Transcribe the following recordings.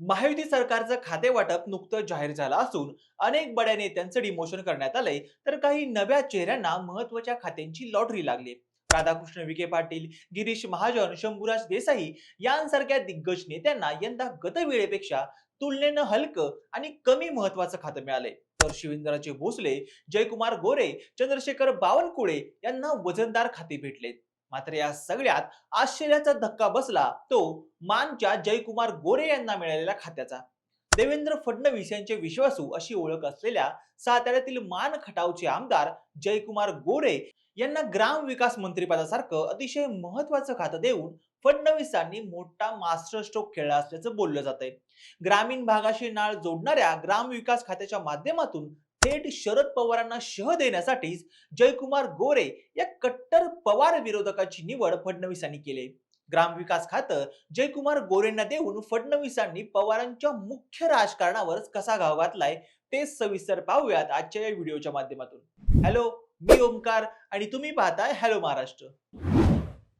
महायुती सरकारचं खाते वाटप नुकतं जाहीर झालं असून अनेक बड्या नेत्यांचं डिमोशन करण्यात आलंय. तर काही नव्या चेहऱ्यांना महत्त्वाच्या खात्यांची लॉटरी लागली. राधाकृष्ण विखे पाटील गिरीश महाजन शंभूराज देसाई यांसारख्या दिग्गज नेत्यांना यंदा गतवेळेपेक्षा तुलनेनं हलकं आणि कमी महत्वाचं खातं मिळालंय. तर शिवेंद्रराजे भोसले जयकुमार गोरे चंद्रशेखर बावनकुळे यांना वजनदार खाते भेटलेत. मात्र या सगळ्यात आश्चर्याचा धक्का बसला तो मानच्या जयकुमार गोरे यांना मिळालेल्या खात्याचा. देवेंद्र फडणवीस यांचे विश्वासू अशी ओळख असलेल्या साताऱ्यातील मान खटावचे आमदार जयकुमार गोरे यांना ग्राम विकास मंत्रिपदासारखं अतिशय महत्वाचं खातं देऊन फडणवीसांनी मोठा मास्टर स्ट्रोक खेळला असल्याचं बोललं जात आहे ग्रामीण भागाशी नाळ जोडणाऱ्या ग्राम विकास खात्याच्या माध्यमातून थेट शरद पवारांना शह देण्यासाठीच जयकुमार गोरे या कट्टर पवार विरोधकाची निवड फडणवीसांनी केली ग्रामविकास खातं जयकुमार गोरेंना देऊन फडणवीसांनी पवारांच्या मुख्य राजकारणावरच कसा घाव घातलाय ते सविस्तर पाहूयात आजच्या या व्हिडिओच्या माध्यमातून. हॅलो मी ओमकार आणि तुम्ही पाहताय हॅलो महाराष्ट्र.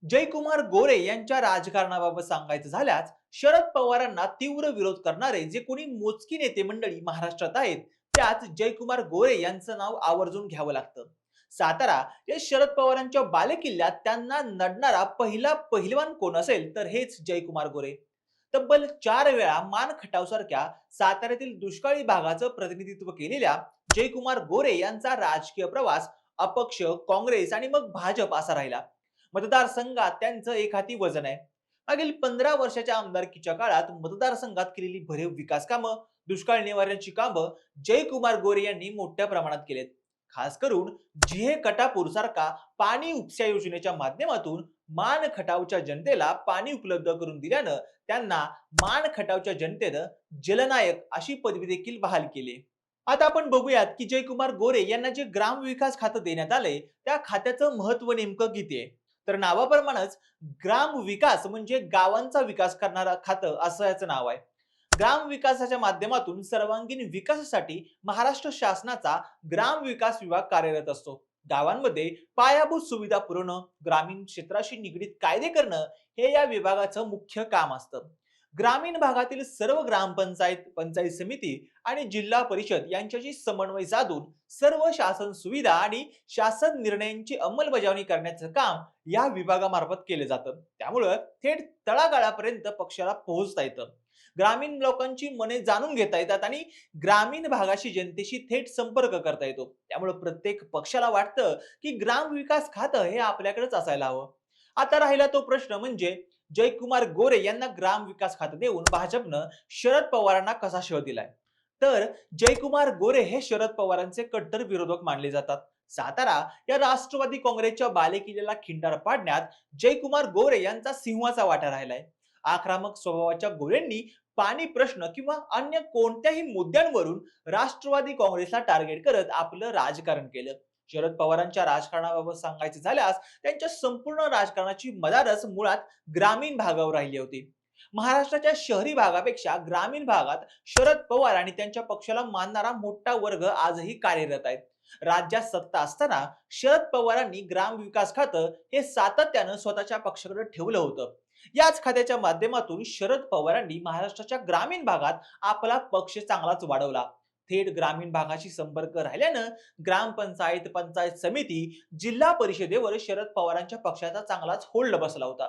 जयकुमार गोरे यांच्या राजकारणाबाबत सांगायचं झाल्यास शरद पवारांना तीव्र विरोध करणारे जे कोणी मोजकी नेते मंडळी महाराष्ट्रात आहेत त्यात जयकुमार गोरे यांचं नाव आवर्जून घ्यावं लागतं. सातारा या शरद पवारांच्या बालेकिल्ल्यात त्यांना नडणारा पहिला पहिलवान कोण असेल तर हेच जयकुमार गोरे. तब्बल चार वेळा मान खटावसारख्या साताऱ्यातील दुष्काळी भागाचं प्रतिनिधित्व केलेल्या जयकुमार गोरे यांचा राजकीय प्रवास अपक्ष काँग्रेस आणि मग भाजप असा राहिला. मतदारसंघात त्यांचं एक हाती वजन आहे. मागील पंधरा वर्षाच्या आमदारकीच्या काळात मतदारसंघात केलेली भरीव विकास कामं दुष्काळ निवारणाची कामं जयकुमार गोरे यांनी मोठ्या प्रमाणात केलेत. खास करून जिहे कटापूर सारखा पाणी उपसा योजनेच्या माध्यमातून मान खटावच्या जनतेला पाणी उपलब्ध करून दिल्यानं त्यांना मान खटावच्या जनतेनं जलनायक अशी पदवी देखील बहाल केली. आता आपण बघूयात की जयकुमार गोरे यांना जे ग्राम विकास खातं देण्यात आलंय त्या खात्याचं महत्त्व नेमकं किती आहे? तर नावाप्रमाणेच ग्राम विकास म्हणजे गावांचा विकास करणारा खातं असं याचं नाव आहे. ग्राम विकासाच्या माध्यमातून सर्वांगीण विकासासाठी महाराष्ट्र शासनाचा ग्राम विकास विभाग कार्यरत असतो. गावांमध्ये पायाभूत सुविधा पुरवणं ग्रामीण क्षेत्राशी निगडीत कायदे करणं हे या विभागाचं मुख्य काम असतं. ग्रामीण भागातील सर्व ग्रामपंचायत पंचायत समिती आणि जिल्हा परिषद यांच्याशी समन्वय साधून सर्व शासन सुविधा आणि शासन निर्णयांची अंमलबजावणी करण्याचं काम या विभागामार्फत केलं जातं. त्यामुळं थेट तळागाळापर्यंत पक्षाला पोहोचता येतं. ग्रामीण लोकांची मने जाणून घेता येतात आणि ग्रामीण भागाशी जनतेशी थेट संपर्क करता येतो. त्यामुळे प्रत्येक पक्षाला वाटतं की ग्राम विकास खातं हे आपल्याकडेच असायला हवं. आता राहिला तो प्रश्न म्हणजे जयकुमार गोरे यांना ग्राम विकास खातं देऊन भाजपनं शरद पवारांना कसा शह दिलाय? तर जयकुमार गोरे हे शरद पवारांचे कट्टर विरोधक मानले जातात. सातारा या राष्ट्रवादी काँग्रेसच्या बालेकिल्ल्याला खिंडार पाडण्यात जयकुमार गोरे यांचा सिंहाचा वाटा राहिलाय. आक्रमक स्वभावाच्या गोरेंनी पाणी प्रश्न किंवा अन्य कोणत्याही मुद्द्यांवरून राष्ट्रवादी काँग्रेसला टार्गेट करत आपलं राजकारण केलं. शरद पवारांच्या राजकारणाबाबत सांगायचे झाल्यास त्यांच्या संपूर्ण राजकारणाची मदारच मुळात ग्रामीण भागावर राहिली होती. महाराष्ट्राच्या शहरी भागापेक्षा ग्रामीण भागात शरद पवार आणि त्यांच्या पक्षाला मानणारा मोठा वर्ग आजही कार्यरत आहेत राज्यात सत्ता असताना शरद पवारांनी ग्राम विकास खातं हे सातत्यानं स्वतःच्या पक्षाकडे ठेवलं होतं. याच खात्याच्या माध्यमातून शरद पवारांनी महाराष्ट्राच्या ग्रामीण भागात आपला पक्ष चांगलाच वाढवला. थेट ग्रामीण भागाशी संपर्क राहिल्यानं ग्रामपंचायत पंचायत समिती जिल्हा परिषदेवर शरद पवारांच्या पक्षाचा चांगलाच होल्ड बसला होता.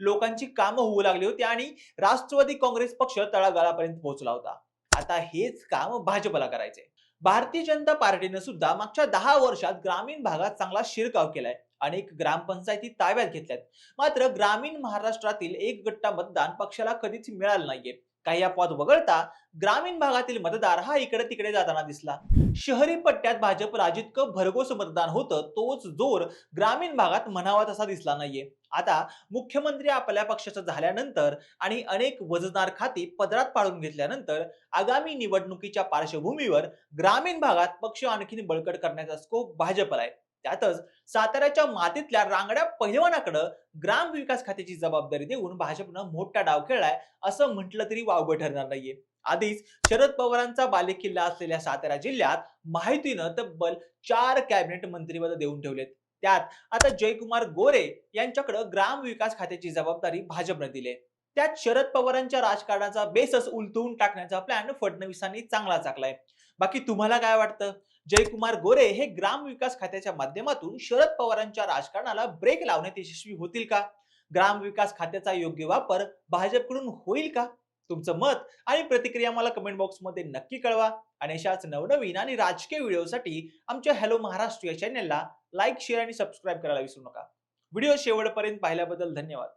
लोकांची कामं होऊ लागली होती आणि राष्ट्रवादी काँग्रेस पक्ष तळागाळापर्यंत पोहोचला होता. आता हेच काम भाजपला करायचे भारतीय जनता पार्टीनं सुद्धा मागच्या दहा वर्षात ग्रामीण भागात चांगला शिरकाव केलाय. अनेक ग्रामपंचायती ताब्यात घेतल्यात. मात्र ग्रामीण महाराष्ट्रातील एक गट्टा मतदान पक्षाला कधीच मिळालं नाहीये. काही अपवाद वगळता ग्रामीण भागातील मतदार हा इकडे तिकडे जाताना दिसला. शहरी पट्ट्यात भाजप राजितकं भरघोस मतदान होतं तोच जोर ग्रामीण भागात म्हणावा तसा दिसला नाहीये. आता मुख्यमंत्री आपल्या पक्षाचं झाल्यानंतर आणि अनेक वजनदार खाती पदरात पाडून घेतल्यानंतर आगामी निवडणुकीच्या पार्श्वभूमीवर ग्रामीण भागात पक्ष आणखीन बळकट करण्याचा स्कोप भाजपला आहे. त्यातच साताऱ्याच्या मातीतल्या रांगड्या पहिलवानाकडं ग्राम विकास खात्याची जबाबदारी देऊन भाजपनं मोठा डाव खेळलाय असं म्हटलं तरी वावगं ठरणार नाहीये. आधीच शरद पवारांचा बालेकिल्ला असलेल्या सातारा जिल्ह्यात माहितीनं तब्बल चार कॅबिनेट मंत्रीपद देऊन ठेवलेत. त्यात आता जयकुमार गोरे यांच्याकडे ग्राम विकास खात्याची जबाबदारी भाजपनं दिली त्यात शरद पवारांच्या राजकारणाचा बेसच उलटवून टाकण्याचा प्लॅन फडणवीसांनी चांगला चाकलाय. बाकी तुम्हाला काय वाटतं? जयकुमार गोरे हे ग्रामविकास खात्याच्या माध्यमातून शरद पवारांच्या राजकारणाला ब्रेक लावण्यात यशस्वी होतील का? ग्रामविकास खात्याचा योग्य वापर भाजपकडून होईल का? तुमचं मत आणि प्रतिक्रिया मला कमेंट बॉक्समध्ये नक्की कळवा. आणि अशाच नवनवीन आणि राजकीय व्हिडिओसाठी आमच्या हॅलो महाराष्ट्र या चॅनेलला लाईक शेअर आणि सबस्क्राईब करायला विसरू नका. व्हिडिओ शेवटपर्यंत पाहिल्याबद्दल धन्यवाद.